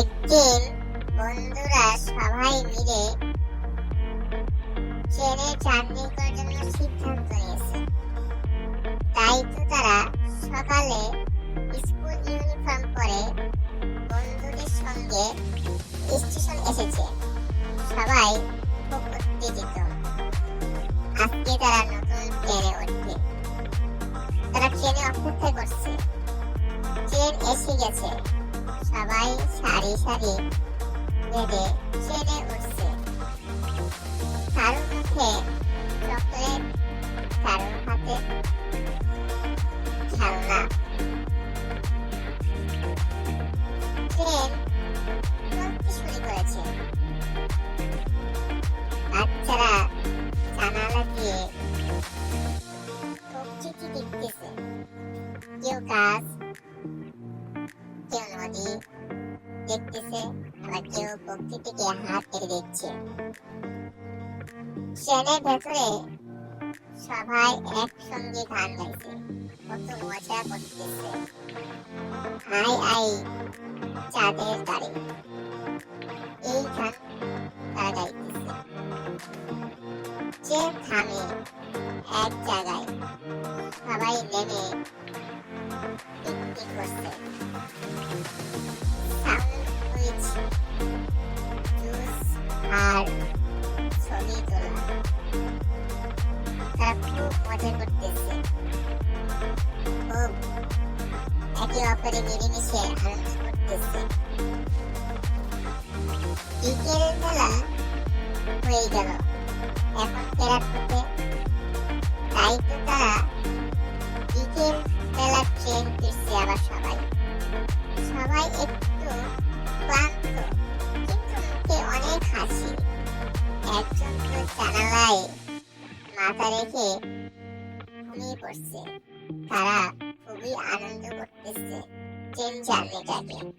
একদিন বন্ধুরা সবাই মিলে ট্রেনে জার্নি করার জন্য সিদ্ধান্ত নিয়েছে। তাই তো তারা সকালে স্কুল ইউনিফর্ম পরে বন্ধুদের সঙ্গে স্টেশন এসেছে। সবাই উত্তেজিত। আজকে তারা নতুন ট্রেনে উঠবে। তারা ট্রেনে অপেক্ষা করছে। ট্রেন এসে গেছে। সবাই সারি সারি বেঁধে ট্রেনে উঠছে। কারোর মুখে চকলেট, কারোর হাতে খেলনা। ট্রেন চলতে শুরু করেছে। বাচ্চারা জানালা দিয়ে দেখতেছে কেউ কেউ নদী। দেখতেছে, আবার কেউ প্রকৃতিকে হাত রেখে দেখছে। ট্রেনের ভেতরে সবাই একসঙ্গে গান গাইছে, কত মজা করতেছে। আই আই, চাঁদের তারে। এই গান তারা গাইতেছে। ট্রেন থামে এক জায়গায়, সবাই নেমে পিকনিক করছে। আর ছবি তোলা তারা খুব মজা করতেছে খুব বেলা হয়ে গেল এখন ফেরার তারা বিকেল বেলা ট্রেন ফিরছে আবার সবাই একজন তো জানালায় মাথা রেখে ঘুমিয়ে পড়ছে। তারা খুবই আনন্দ করতেছে। ট্রেন জার্নিটাকে